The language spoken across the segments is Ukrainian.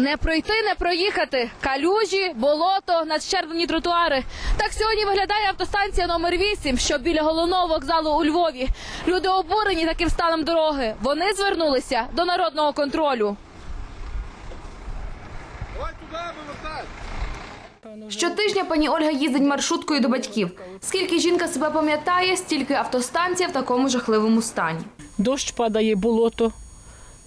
Не пройти, не проїхати. Калюжі, болото, надщерблені тротуари. Так сьогодні виглядає автостанція номер 8, що біля головного вокзалу у Львові. Люди обурені таким станом дороги. Вони звернулися до народного контролю. Щотижня пані Ольга їздить маршруткою до батьків. Скільки жінка себе пам'ятає, стільки автостанція в такому жахливому стані. Дощ падає, болото,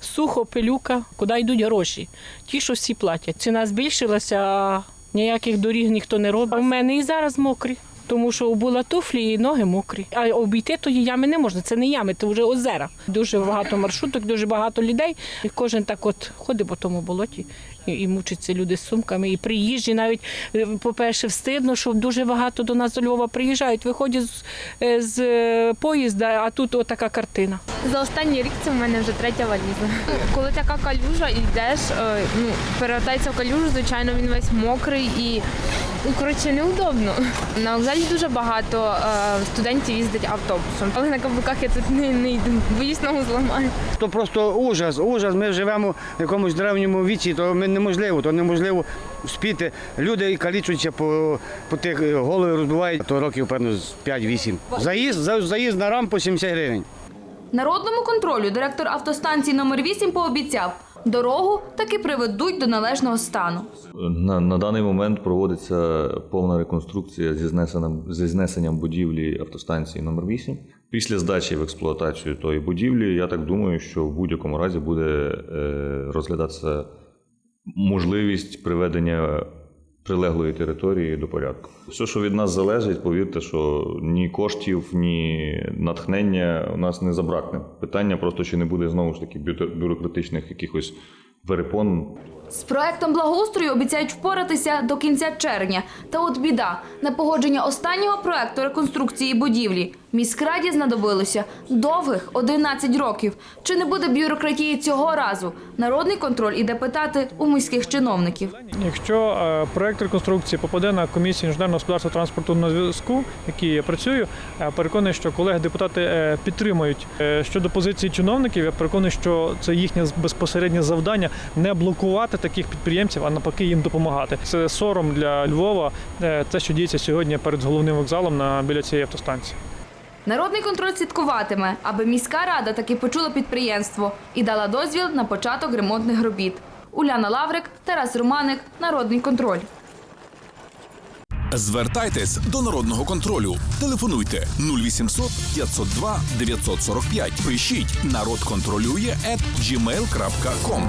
сухо, пилюка, куди йдуть гроші. Ті, що всі платять. Ціна збільшилася, а ніяких доріг ніхто не робить. А в мене і зараз мокрі. Тому що була туфлі і ноги мокрі. А обійти тої ями не можна. Це не ями, це вже озера. Дуже багато маршруток, дуже багато людей. І кожен так от ходить по тому болоті і, і мучаться люди з сумками. І приїжджі навіть, е, по-перше, встидно, що дуже багато до нас до Львова приїжджають, виходять з, е, з е, поїзда, а тут отака картина. За останній рік це в мене вже третя валіза. Коли така калюжа, йдеш, е, ну, перевертається в калюжу, звичайно, він весь мокрий і ну, коротше неудобно. На вокзалі дуже багато е, студентів їздять автобусом, але на каблуках я тут не, не йду, боюсь ногу зламаю. То просто ужас, ужас. Ми живемо в якомусь древньому віці, то ми неможливо, то неможливо спіти. Люди і калічуються по, по тих е, голови розбивають, то років, певно, з 5-8. Заїзд, за- заїзд на рампу 70 гривень. Народному контролю директор автостанції номер 8 пообіцяв, дорогу таки приведуть до належного стану. На, на даний момент проводиться повна реконструкція зі знесенням, зі знесенням будівлі автостанції номер 8 Після здачі в експлуатацію тої будівлі, я так думаю, що в будь-якому разі буде е, розглядатися можливість приведення прилеглої території до порядку. Все, що від нас залежить, повірте, що ні коштів, ні натхнення у нас не забракне. Питання просто чи не буде знову ж таки бюро- бюрократичних якихось перепон З проектом благоустрою обіцяють впоратися до кінця червня. Та от біда на погодження останнього проекту реконструкції будівлі міськраді знадобилося довгих 11 років. Чи не буде бюрократії цього разу? Народний контроль іде питати у міських чиновників. Якщо е, проект реконструкції попаде на комісію інженерного господарства транспорту на зв'язку, в якій я працюю, е, переконаний, що колеги-депутати е, підтримають Е, щодо позиції чиновників. Я переконаний, що це їхнє безпосереднє завдання не блокувати таких підприємців, а навпаки їм допомагати. Це сором для Львова. Те, що діється сьогодні перед головним вокзалом на біля цієї автостанції. Народний контроль слідкуватиме, аби міська рада таки почула підприємство і дала дозвіл на початок ремонтних робіт. Уляна Лаврик, Тарас Романик, Народний контроль. Звертайтесь до народного контролю. Телефонуйте 0800 502 945. Пишіть народ контролює gmail.com.